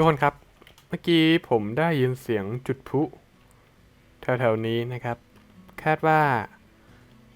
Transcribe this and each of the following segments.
ทุกคนครับ เมื่อกี้ผมได้ยินเสียงจุดพลุแถวๆนี้นะครับ คาดว่า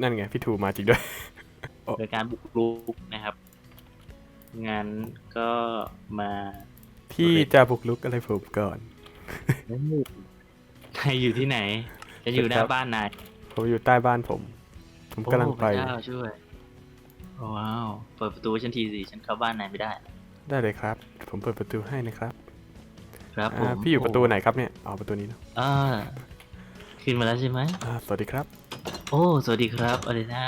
นั่นไงพี่ทูมาจริงด้วย โดยการบุกรุกนะครับ งั้นก็มาพี่จะบุกลุกอะไรผมก่อน ใครอยู่ที่ไหน จะอยู่หน้าบ้านนายผมอยู่ใต้บ้านผม ผมกำลังไปโอ้พระเจ้าช่วยว้าว เปิดประตูฉันทีสิ ฉันเข้าบ้านนายไม่ได้ ได้เลยครับ ผมเปิดประตูให้นะครับ ครับผอ่ามพี่อยู่ประตูไหนครับเนี่ยอ๋อประตูนี้เนอะอ่าขึ้นมาแล้วใช่ไหม อ่าสวัสดีครับ โอ้ สวัสดีครับอารีนา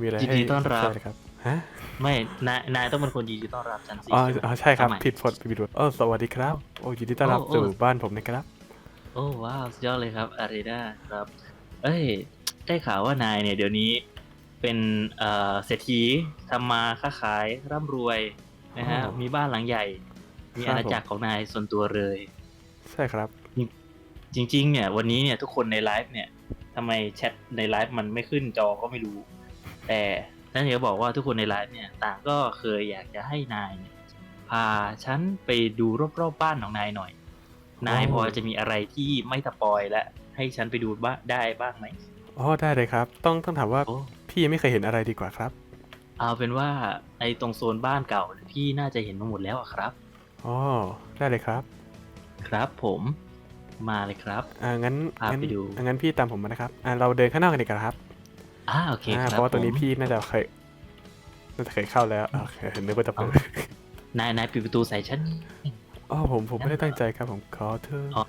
มีอะไรยินให้ดีต้อนรับใช่เลยครับฮะไม่นายนายต้องเป็นคนยินดีต้อนรับฉันสิ อ๋อใช่ไหมอ๋อใช่ครับทำไมผิดพดผิดพดอ๋อสวัสดีครับโอ้ยินดีต้อนรับโอ้โอ้ สู่บ้านผมนะครับโอ้ว้าวสุดยอดเลยครับอารีนาครับ เอ้ย ได้ข่าวว่านายเนี่ยเดี๋ยวนี้เป็นเอ่อเศรษฐีทำมาค้าขายร่ำรวยนะฮะอ๋อมีบ้านหลังใหญ่ มีครับอาณาจักรของนายส่วนตัวเลย ใช่ครับ จริง ๆ เนี่ย วันนี้เนี่ยทุกคนในไลฟ์เนี่ยทำไมแชทในไลฟ์มันไม่ขึ้นจอก็ไม่รู้ แต่นั่นเดี๋ยวบอกว่าทุกคนในไลฟ์เนี่ยต่างก็เคยอยากจะให้นายเนี่ยพาฉันไปดูรอบๆบ้านของนายหน่อย นายอ๋อพอจะมีอะไรที่ไม่สปอยและ ให้ฉันไปดูบ้างได้บ้างไหมอ๋อได้เลยครับ ต้องต้องถามว่าโอ้พี่ยังไม่เคยเห็นอะไรดีกว่าครับ เอาเป็นว่าไอ้ตรงโซนบ้านเก่าเนี่ยพี่น่าจะเห็นมาหมดแล้วอะครับ อ๋อได้เลยครับ ครับผมมาเลยครับ อ่างั้นพางั้นไปดู อ่างั้นพี่ตามผมมานะครับอ่าเราเดินข้างนอกกันดีกว่าครับอ่าโอเคอ่าครับเพราะว่าตัวนี้ผมพี่น่าจะเคยน่าจะเคยเข้าแล้วโอเคนึกว่าจะเปิดนายนายปิดประตูใส่ฉัน อ๋อผมผมไม่ได้ตั้งใจครับผมขอโทษ อ๋อ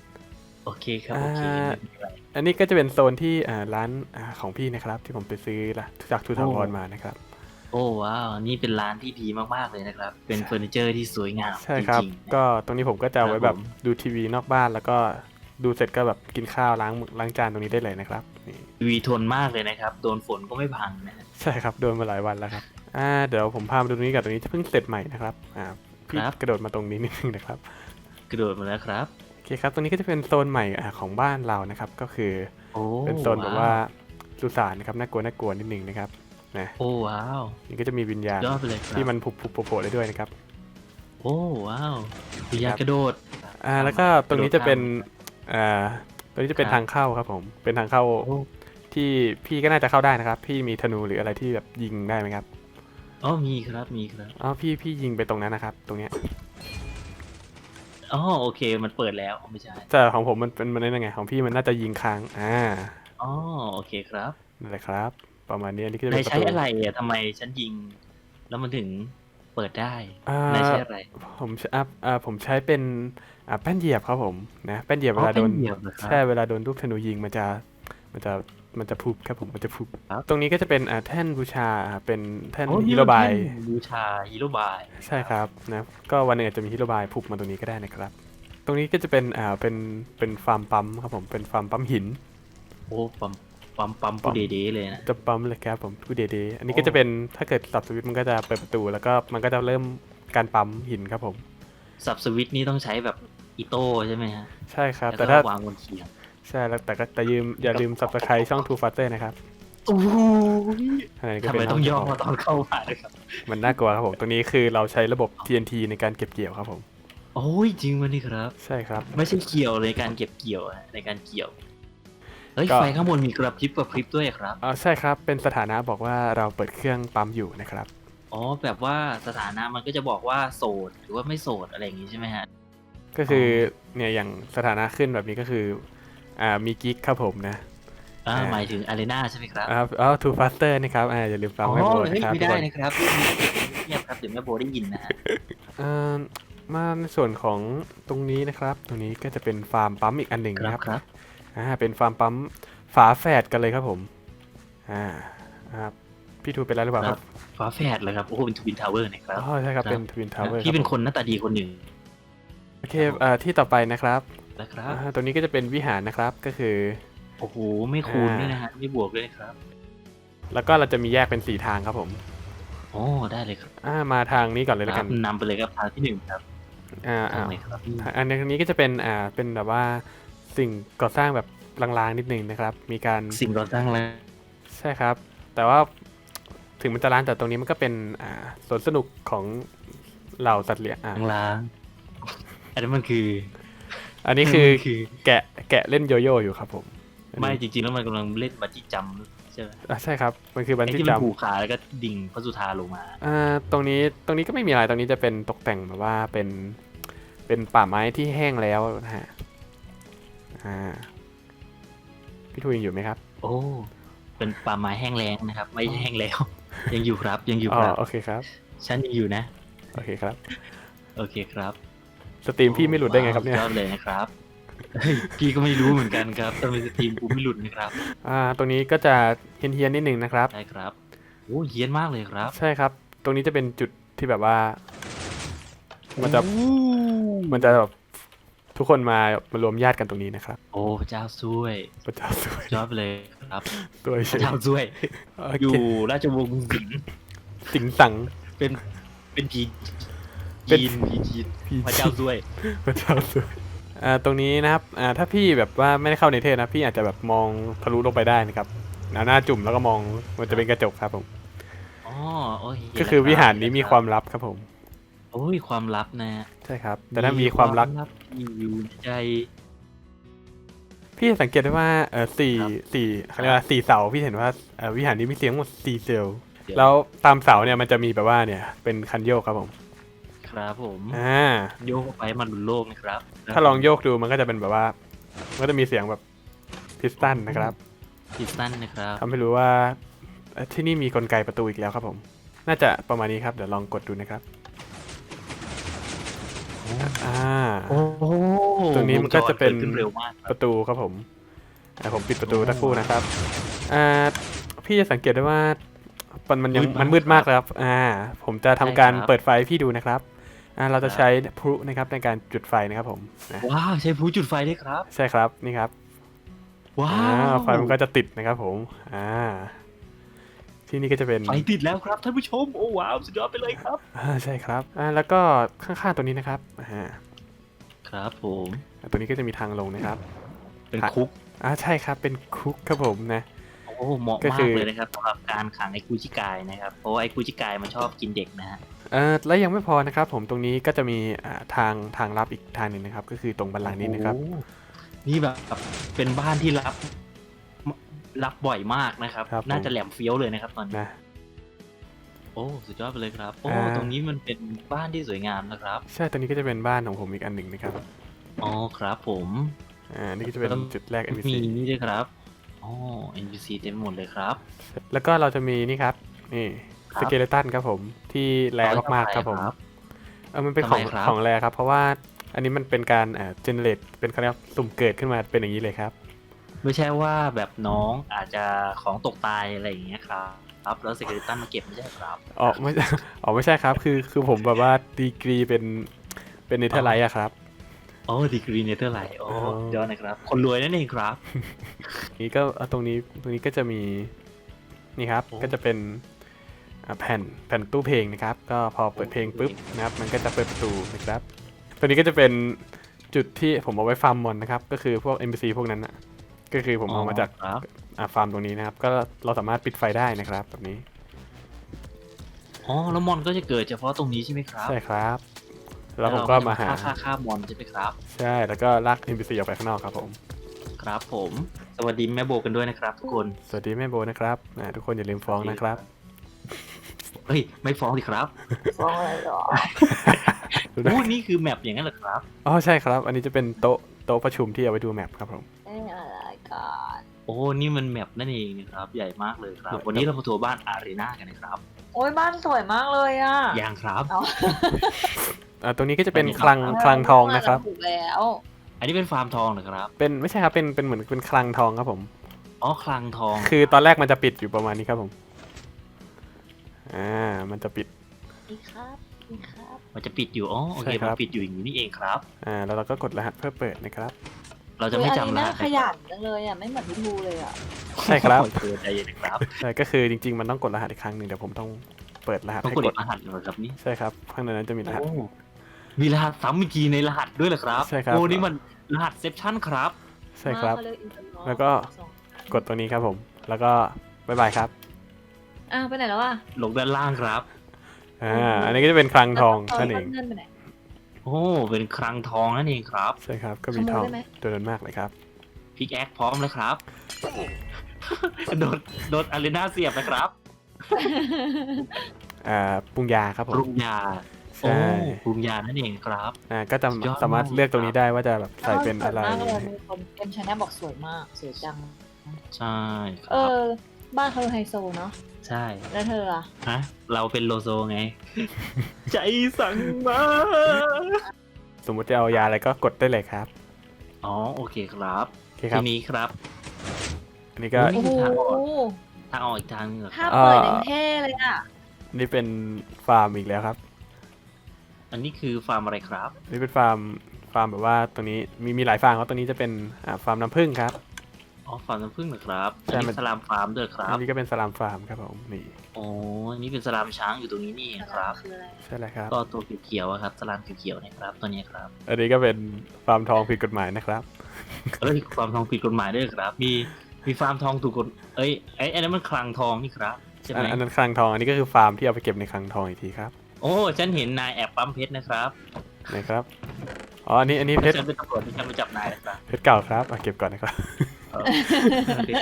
โอเคครับโอเคอ่า ไม่เป็นไร อันนี้ก็จะเป็นโซนที่อ่าร้านอ่าของพี่นะครับ ที่ผมไปซื้อละจากทูทาวรมานะครับ โอ้ว้าว นี่เป็นร้านที่ดีมากๆเลยนะครับ เป็นเฟอร์นิเจอร์ที่สวยงามใช่ครับจริงๆนะก็ตรงนี้ผมก็จะเอาไว้ครับแบบผมดูทีวีนอกบ้านแล้วก็ดูเสร็จก็แบบกินข้าวล้างล้างจานตรงนี้ได้เลยนะครับนี่วีทนมากเลยนะครับ โดนฝนก็ไม่พังนะฮะ ใช่ครับโดนมาหลายวันแล้วครับอ่าเดี๋ยวผมพามาดูตรงนี้กับตรงนี้เพิ่งเสร็จใหม่นะครับอ่าพี่กระโดดมาตรงนี้นิดนึงนะครับ กระโดดมาแล้วครับ โอเคครับตรงนี้ก็จะเป็นโซนใหม่อ่าของบ้านเรานะครับ ก็คือโอ้เป็นโซนแบบว่าสุสานนะครับน่ากลัวน่ากลัวนิดนึงนะครับ นะโอ้ว้าวนี่ก็จะมีวิญญาณยอดไปเลยครับที่มันผุบผุบโผล่ๆได้ด้วยนะครับ โอ้ว้าววิญญาณกระโดด อ่าแล้วก็ตรงนี้จะเป็นอ่าตรงนี้จะเป็นครับ ทางเข้าครับผมเป็นทางเข้าโอ้ที่พี่ก็น่าจะเข้าได้นะครับ พี่มีธนูหรืออะไรที่แบบยิงได้ไหมครับอ๋อมีครับมีครับอ๋อพี่พี่ยิงไปตรงนั้นนะครับ ตรงเนี้ยอ๋อโอเคมันเปิดแล้วไม่ใช่แต่ของผมมันเป็นมันได้ยังไงของพี่มันน่าจะยิงค้างอ่าอ๋อโอเคครับนั่นแหละครับ ประมาณนี้อันนี้ก็จะนาเป็ยนประใช้ตูอะไรอะทำไมฉันยิง แล้วมันถึงเปิดได้อ่านายใช้อะไรผมใช้อ่าอ่าผมใช้เป็นอ่าแป้นเหยียบครับผมนะแป้นเหยียบอ๋เวอลาโดนเป็นเหยียบเหรอครับใช่เวลาโดนลูกธนูยิงมันจะมันจะมันจะพุบครับผมมันจะพุบครับ ตรงนี้ก็จะเป็นอ่าแท่นบูชาอ่าเป็นแท่นโอ้ฮีโร่บายนี่มันเป็นบูชาฮีโร่บายใช่ครับนะก็วันหนึงอาจจะมีฮีโร่บายพุบมาตรงนี้ก็ได้นะครับ ตรงนี้ก็จะเป็นอ่าเป็นเป็นฟาร์มปั๊มครับผมเป็นฟาร์มปั๊มหิน โอ้ปั๊ม ปั๊มปั๊มปูเดๆเลยนะจะปั๊มเลยครับผมพูดเดๆอันนี้โอ้ก็จะเป็นถ้าเกิดสับสวิตช์มันก็จะเปิดประตูแล้วก็มันก็จะเริ่มการปั๊มหินครับผมสับสวิตช์นี่ต้องใช้แบบอีโต้ใช่ไหมฮะใช่ครับแล้วแต่ก็ถ้าวางบนเขียงใช่แล้วแต่ก็แต่ยืมอย่าลืม subscribe ช่อง Two Faster นะครับโอ้โหอันนี้ก็ทำเป็นไมต้องย่อตอนเข้ามาด้วยครับมันน่ากลัวครับผมตรงนี้คือเราใช้ระบบ TNT ในการเก็บเกี่ยวครับผมโอ้ยจริงวันนี้ครับ ใช่ครับ ไม่ใช่เกี่ยวในการเก็บเกี่ยวอะในการเกี่ยว เฮ้ยก็ ไฟข้างบนมีกระพริบกระพริบด้วยครับ อ๋อใช่ครับ เป็นสถานะบอกว่าเราเปิดเครื่องปั๊มอยู่นะครับ อ๋อแบบว่าสถานะมันก็จะบอกว่าโสดหรือว่าไม่โสดอะไรอย่างงี้ใช่ไหมฮะ ก็คือเนี่ยอย่างสถานะขึ้นแบบนี้ก็คืออ่ามีกิ๊กครับผมนะ อ่าอ่า หมายถึงอารีนาใช่ไหมครับอ่าอ๋อ Two Faster นะครับอ่าอย่าลืมฟังอ๋อไว้โบเฮ้ยนะครับไม่ทุกได้คนนะครับเงียบครับเดี๋ยวแม่โบได้ยินนะฮะ เอ่อมาในส่วนของตรงนี้นะครับ ตรงนี้ก็จะเป็นฟาร์มปั๊มอีกอันหนึ่งครับ นะครับครับ อ่าเป็นฟาร์มปั๊มฝาแฝดกันเลยครับผมอ่าครับพี่ทูเป็นอะไรหรือเปล่าครับฟ้าแฝดเลยครับโอ้โหเป็นทวินทาวเวอร์นะครับอ๋อใช่ครับครับเป็นทวินทาวเวอร์พี่เป็นคนหน้าตาดีคนหนึ่งโอเคเอ่อที่ต่อไปนะครับนะครับอ่าตรงนี้ก็จะเป็นวิหารนะครับก็คือโอ้โหไม่คูณอ่าด้วยนะฮะไม่บวกด้วยนะครับ แล้วก็เราจะมีแยกเป็นสี่ทางครับผมโอ้ได้เลยครับอ่ามาทางนี้ก่อนเลยแล้วคกัรันบนำไปเลยครับทางที่หนึ่งครับอ่าทาอ่างไหนครับทางอันนี้ก็จะเป็นอ่าเป็นแบบว่า สิ่งก่อสร้างแบบลางๆนิดนึงนะครับ มีการสิ่งก่อสร้างแล้วใช่ครับ แต่ว่าถึงมันจะร้านแต่ตรงนี้มันก็เป็นอ่าสวนสนุกของเหล่าสัตว์เลี้ยงอ่าล้างๆไออันนั้นมันคือ อันนี้คือคือแกะแกะเล่นโยโย่อยู่ครับผมอันไม่นี้จริงๆแล้วมันกำลังเล่นบัตจี้จัมป์ใช่ไหมอะใช่ครับ มันคือบันไอ้ที่ที่มันจำผูกขาแล้วก็ดิ่งพระสุธาลงมาอ่าตรงนี้ตรงนี้ก็ไม่มีอะไรตรงนี้จะเป็นตกแต่งแบบว่าเป็น เป็นป่าไม้ที่แห้งแล้วนะฮะ อ่า พี่ทูยังอยู่ไหมครับ โอ้ เป็นป่าไม้แห้งแล้งนะครับ ไม่แห้งแล้ว ยังอยู่ครับ ยังอยู่อ๋อครับ โอเคครับ ฉันยังอยู่นะ โอเคครับ โอเคครับสตรีมพี่ไม่หลุดได้ไงครับเนี่ย ว้าวยอดเลยนะครับเฮ้ยพี่ก็ไม่รู้เหมือนกันครับทำไมสตรีมกูไม่หลุดนะครับ อ่า ตรงนี้ก็จะเฮี้ยนๆนิดนึงนะครับใช่ครับโอ้เฮี้ยนมากเลยครับใช่ครับ ตรงนี้จะเป็นจุดที่แบบว่า มันจะโอ้มันจะแบบ ทุกคนมามารวมญาติกันตรงนี้นะครับ โอ้พระเจ้าช่วยพระเจ้าสวยยอดไปเลยครับสวยพเฉระยเจ้าช่วย โออเคยู่ราชวงศ์สิงห์สิงสัง เป็นเป็นผีเป็น จีนผีจีนพี่พระเจ้าช่วย พระเจ้าสวยอ่าตรงนี้นะครับอ่าถ้าพี่แบบว่าไม่ได้เข้าในเทศนะพี่อาจจะแบบมองทะลุลงไปได้นะครับเอาหน้าจุ่มแล้วก็มองมันจะเป็นกระจกครับผม อ๋อโอ้ยเห็นก็คือแล้วิรับหารนี้มีความลับครับผม โอ้ยความลับนะใช่ครับ แต่ถ้ามีความรักลับอยู่ในใจ พี่สังเกตได้ว่าเออสี่ครับสี่เขาเรียกว่าสี่เสาพี่เห็นว่าเอ่อวิหารนี้มีเสียงหมดสี่เซลล์เดี๋ยวแล้วตามเสาเนี่ยมันจะมีแบบว่าเนี่ย เป็นคันโยกครับผม ครับผมอ่าโยกไปมันหลุดโลกนะครับ ถ้าลองโยกดูมันก็จะเป็นแบบว่ามันก็จะมีเสียงแบบพิสตันนะครับพิสตันนะครับทำให้รู้ว่าเอ่อที่นี่มีกลไกประตูอีกแล้วครับผม น่าจะประมาณนี้ครับเดี๋ยวลองกดดูนะครับ อ่า โอ้โหตรงนี้มันก็จะเป็น วงจรกิดขึ้นเร็วมากคปรับระตูครับผมอะผมปิดประตูโอ้ตะครู่นะครับอ่าพี่จะสังเกตได้ว่ามันมันยังมืดมากมันมืดมากเลยครับอ่า ผมจะทำการใช่ครับเปิดไฟให้พี่ดูนะครับอ่าเราจะครับใช้พลุนะครับในการจุดไฟนะครับผมนะว้าวใช้ผู้จุดไฟได้ครับ ใช่ครับนี่ครับว้าอ่าวไฟมันก็จะติดนะครับผมอ่า ที่นี่ก็จะเป็นไฟติดแล้วครับท่านผู้ชมโอ้ว้าวสุดยอดไปเลยครับอ่าใช่ครับอ่าแล้วก็ข้างๆตัวนี้นะครับอ่าครับผมตัวนี้ก็จะมีทางลงนะครับ เป็นครับคุกอ่าใช่ครับเป็นคุกครับผมนะโอ้เหมาะก็มาคืกอเลยนะครับสำหรับการขังไอ้กูจิกายนะครับเพราะว่าไอ้กูจิกายมันชอบกินเด็กนะฮะเอ่อและยังไม่พอนะครับ ผมตรงนี้ก็จะมีอ่าทางทางลับอีกทางหนึ่งนะครับ ก็คือตรงบันลังก์นี้นะครับโอ้โหนี่แบบเป็นบ้านที่รับ รับบ่อยมากนะครับ ครับผม น่าจะแหลมเฟี้ยวเลยนะครับตอนนี้ นะ โอ้สุดยอดไปเลยครับ โอ้อ่า ตรงนี้มันเป็นบ้านที่สวยงามนะครับ ใช่ตรงนี้ก็จะเป็นบ้านของผมอีกอันหนึ่งนะครับอ๋อครับผม อ่านี่ก็จะเป็นแล้ว จุดแรก NPC มีนี่ด้วยครับอ๋อ NPC เต็มไปหมดเลยครับ แล้วก็เราจะมีนี่ครับนี่ครัสบ เกเลตันครับผมที่แรมากๆครับผมครับเออมันเป็นของทำไมครับ ของแรครับ เพราะว่าอันนี้มันเป็นการอ่าเจเนเรตเป็นเขาเรียกว่าสุ่มเกิดขึ้นมาเป็นอย่างนี้เลยครับ ไม่ใช่ว่าแบบน้องอาจจะของตกตายอะไรอย่างเงี้ยครับครับแล้วสเกเลตันมาเก็บไม่ใช่ครับอ๋อไม่อ๋อไม่ใช่ครับ คือคือผมแบบว่าดีกรีเป็นเป็นเนเธอร์ไลท์อะครับโอ้ดีกรีเนเธอร์ไลท์โอ้อ๋อยอดนะครับ คนรวยนั่นเองครับ นี่ก็เอาตรงนี้ตรงนี้ก็จะมีนี่ครับโอ้ก็จะเป็นอ่าแผ่นแผ่นตู้เพลงนะครับ ก็พอเปิดเพลงปุ๊บนะครับ มันก็จะเปิดประตูนะครับ ตัวนี้ก็จะเป็นจุดที่ผมเอาไว้ฟาร์มมอนนะครับ ก็คือพวก NPC พวกนั้นนะ ก็คือผมเอามาจากครับอ่าฟาร์มตรงนี้นะครับ ก็เราสามารถปิดไฟได้นะครับ แบบนี้ อ๋อแล้วมอนก็จะเกิดเฉพาะตรงนี้ใช่ไหมครับใช่ครับ แล้วผมก็มาหาฆ่าฆ่าฆ่ามอนใช่ไหมครับ ใช่ แล้วก็ลาก NPC ออกไปข้างนอกครับผม ครับผม สวัสดีแม่โบกันด้วยนะครับ ทุกคนสวัสดีแม่โบนะครับอ่าทุกคนอย่าลืมฟ้องนะครับ เฮ้ยไม่ฟ้องดิครับฟ้องอะไรหรอโอ้นี่คือแมปอย่างนั้นเหรอครับ อ๋อใช่ครับ อันนี้จะเป็นโต๊ะโต๊ะประชุมที่เอาไว้ดูแมปครับผม เอ้ยอะไรกันโอ้ นี่มันแมปนั่นเองนะครับ ใหญ่มากเลยครับใหญ่วันนี้เรามาทัวร์บ้านอารีนากันนะครับ โอ้ยบ้านสวยมากเลยอะยังครับ เอาอ่าตรงนี้ก็จะเป็นอันนี้คลังครับคลังทองนะครับ ถูกแล้ว อันนี้เป็นฟาร์มทองเหรอครับ เป็นไม่ใช่ครับเป็นเป็นเหมือนเป็นคลังทองครับผม อ๋อ คลังทอง คือตอนแรกมันจะปิดอยู่ประมาณนี้ครับผมอ่ามันจะปิดดีครับดีครับ มันจะปิดอยู่ อ๋อ โอเค ใช่ครัมันบปิดอยู่อย่างนี้นี่เองครับ อ่าแล้วเราก็กดรหัสเพื่อเปิดนะครับ เราจะไม่อุ๊ยจำอันรนี้หัน่าสขยันจังเลยอะไม่เหมือนพี่ทูเลยอะใช่ครับโอเคใจเย็นนะครับใช่ก็คือจริง ๆ มันต้องกดรหัสอีกครั้งหนึ่งเดี๋ยวผมต้องเปิดรหัสต้องให้กดกอีดกรหัสเหรอครับนี่ใช่ครับข้างในนั้นจะมีรหัส โอ้มีรหัสซ้ำอีกทีในรหัสด้วยเหรอครับใช่ครับ โอ้นี่มันรหัสเซปชั่นครับ ใช่ครับเขาเรียก internal แล้วก็ กดตรงนี้ครับผม แล้วก็บายบายครับอ้าวไปไหนแล้วอะลงด้านล่างครับ อ่าอันนี้ก็จะเป็นคลังทองแล้วนั่นเอง เงินไปไหนโอ้โอ้เป็นคลังทองนั่นเองครับใช่ครับก็มีขโมยทองได้ไหมจำนวนมากเลยครับ พิกแอคพร้อมเลยครับ โดนโดนอารีนาเสียบนะครับอ่าปรุงยาครับผปมรุงยาโอ้ใช่ปรุงยานั่นเองครับ อ่าก็จะสุดยอดสามารถมากเลือกตรงนี้ได้ว่าจะแบบใส่เป็นอะไรสวยมากเลยมีคนเอ็มชาแนลบอกสวยมากสวยจัง ใช่คเอรับ อ บ้านเขาดูไฮโซเนาะใช่ แล้วเธออะฮะ เราเป็นโลโซไง ใจสั่งมา สมมุติจะเอายาอะไรก็กดได้เลยครับ อ๋อ โอเคครับ โอเคครัทีบ นี้ครับ อันนี้ก็อุ๊โอ้โหทางออกอีกทางหนึงเหรอคถ้ารับ เปิดอ่ายังเท่เลยอะนี่เป็นฟาร์มอีกแล้วครับ อันนี้คือฟาร์มอะไรครับ นี่เป็นฟาร์ม ฟาร์มแบบว่าตรงนี้มีมีหลายฟาร์มครับตรงนี้จะเป็นอ่าฟาร์มน้ำผึ้งครับ อ๋อฟาร์มน้ำผึ้งเหรอครับใช่อันมันี้นสลามฟาร์มด้วยครับอันนี้ก็เป็นสลามฟาร์มครับผมนี่โอ้อันนี้เป็นสลามช้างอยู่ตรงนี้นี่เองครับคืออะไรใช่เลยครับก็ตัวเขียวๆอะครับสลามเขียวๆนะครับตัวนี้ครับ อันนี้ก็เป็นฟาร์มทองผิดกฎหมายนะครับเอ้ยฟาร์มทองผิดกฎหมายด้วยครับ มีมีฟาร์มทองถูกกฎเอ้ยไอ้ไอ้นั่นมันคลังทองนี่ครับใช่ไหอัมนอันนั้นคลังทองอันนี้ก็คือฟาร์มที่เอาไปเก็บในคลังทองอีกทีครับโอ้ฉันเห็นนายแอบปั๊มเพชรนะครับนะครับอ๋ออันนี้อันนี้เพชรฉันเป็นตำรวจที่ฉันมาจับนายนะครับเพชรเก่าครับเอาเก็บก่อนนะครับเออ ดี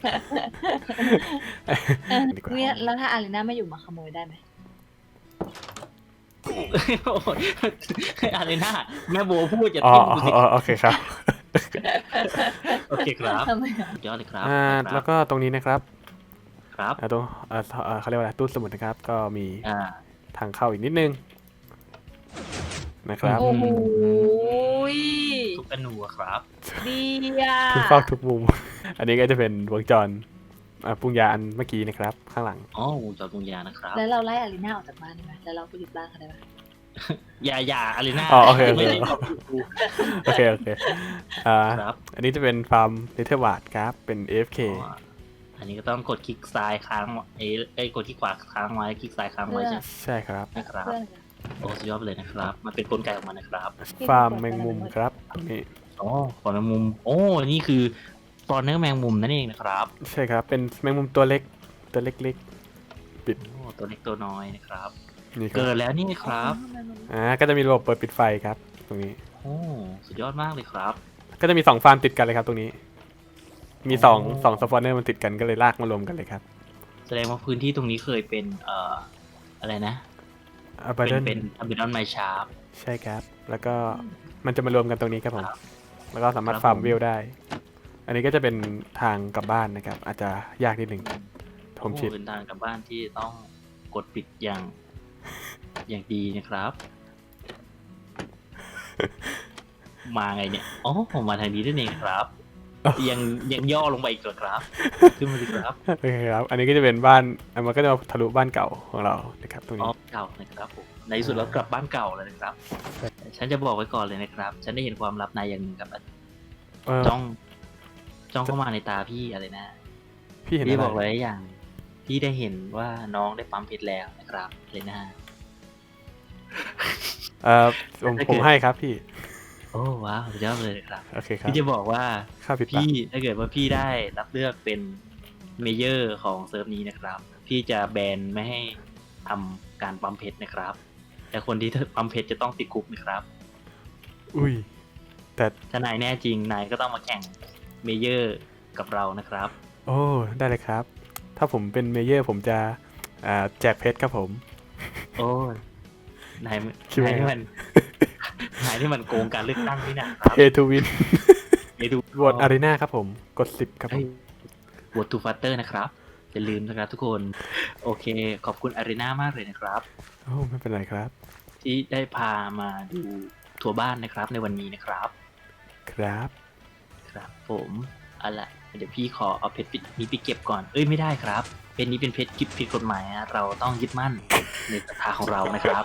กว่าเนี่ยแล้วถ้าอารีนาไม่อยู่มาขโมยได้ไหมโอ้ยอะไรนะแม่โบพูดอย่าอ๋อทิ้งอ๋อกูสิอ๋อโอเคครับโอเคครับทำไมอะสุดยอดเลยครับอ่าครับแล้วก็ตรงนี้นะครับครับ อ่าตรงอ่าอ่าเขาเรียกว่าอะไรตู้สมุดนะครับ ก็มีอ่า ทางเข้าอีกนิดนึงนะครับ โอ้โหย ทุกอนูอะครับ ดีอะทุกซอกทุกมุม อันนี้ก็จะเป็นวงจรอ่าปรุงยาอันเมื่อกี้นะครับ ข้างหลัง อ๋อวงจรปรุงยานะครับ แล้วเราไล่อารีนาออกจากบ้านได้ไหมแล้วเราไปอยู่บ้านเขาได้ไหมอย่าอย่าอะไรนะอ๋อโอเคโอเค ไม่ได้บอกกูโอเค โอเคอ่าครับอันนี้จะเป็นฟาร์มเนเธอร์วาร์ดครับ เป็น AFK อ๋ออันนี้ก็ต้องกดคลิกซ้ายค้างเอ้ยเอ้ยกดที่ขวาค้างไว้คลิกซ้ายค้างไว้ใช่ไหมใช่ครับ นะครับ เพื่อนอะ โอ้สุดยอดไปเลยนะครับ มันเป็นกลไกของมันนะครับฟาร์มแมงมุมครับตรงนี้อ๋อฟอนแมงมุม โอ้นี่คือฟอนเนื้อแมงมุมนั่นเองนะครับใช่ครับ เป็นแมงมุมตัวเล็กตัวเล็กโอ้ตัวเล็กตัวน้อยนะครับๆนี่ครัเกิบดแล้วนี่ครับ อ่าก็จะมีระบบเปิดปิดไฟครับ ตรงนี้ โอ้สุดยอดมากเลยครับ ก็จะมีสองฟาร์มติดกันเลยครับตรงนี้ มีสองอ๋อ สองสปอนเนอร์มันติดกันก็เลยลากมารวมกันเลยครับ แสดงว่าพื้นที่ตรงนี้เคยเป็นเอ่ออะไรนะ อัลบาเป็นเดนเป็นอัมบิดอนไมชาร์ป ใช่ครับ แล้วก็มันจะมารวมกันตรงนี้ครับผม ครับแล้วก็สามารถครับฟาร์มผม วิวได้ อันนี้ก็จะเป็นทางกลับบ้านนะครับ อาจจะยากนิดหนึ่งผมชิดโอ้เป็นทางกลับบ้านที่ต้องกดปิดอย่าง อย่างดีนะครับ มาไงเนี่ยอ๋อผมมาทางนี้นั่นเองครับอ๋อ ยังยังย่อลงไปอีกเหรอครับ ขึ้นมาสิครับ โอเคครับ อันนี้ก็จะเป็นบ้านอันมันก็จะมาทะลุบ้านเก่าของเรานะครับตรงอ๋อนี้เก่านะครับผมในที่สุดเรากลับบ้านเก่าแล้วนะครับใช่ฉันจะบอกไว้ก่อนเลยนะครับ ฉันได้เห็นความลับนายอย่างหนึ่งครับเออจ้อง จ้องเข้ามาในตาพี่อะไรนะ พี่เห็นพี่อะไรบอกเลยอย่าง พี่ได้เห็นว่าน้องได้ปั๊มเพชรแล้วนะครับเลยนะฮะ เออผมผมให้ครับพี่ โอ้ว้าวสุดยอดเลยครับโอเคครับพี่จะบอกว่าค่าปิดปากพี่ถ้าเกิดว่าพี่ได้รับเลือกเป็นเมเยอร์ของเซิร์ฟนี้นะครับ พี่จะแบนไม่ให้ทำการปั๊มเพชรนะครับ แต่คนที่ปั๊มเพชรจะต้องติดคุกนะครับ อุ้ย แต่ถ้านายแน่จริงนายก็ต้องมาแข่งเมเยอร์กับเรานะครับ โอ้ได้เลยครับ ถ้าผมเป็นเมเยอร์ผมจะอ่าแจกเพชรครับผม โอ้ยนายคิดว่านายไงที่มัน นายที่มันโกงการเลือกตั้งนี่นะครับเพทูวินไปดูโหวตอารีนาครับผม กดสิบครับผม วอตูฟัตเตอร์นะครับอย่าลืมนะครับทุกคน โอเค ขอบคุณอารีนามากเลยนะครับ โอ้ไม่เป็นไรครับ ที่ได้พามาดูทัวร์บ้านนะครับ ในวันนี้นะครับ ครับ ครับผมเอาละเดี๋ยวพี่ขอเอาเพชรนี้ไปเก็บก่อน เอ้ยไม่ได้ครับเป็นนี้เป็นเพชรกิบผิดกฎหมายนะเราต้องยึดมั่นในศรัทธาของเรานะครับ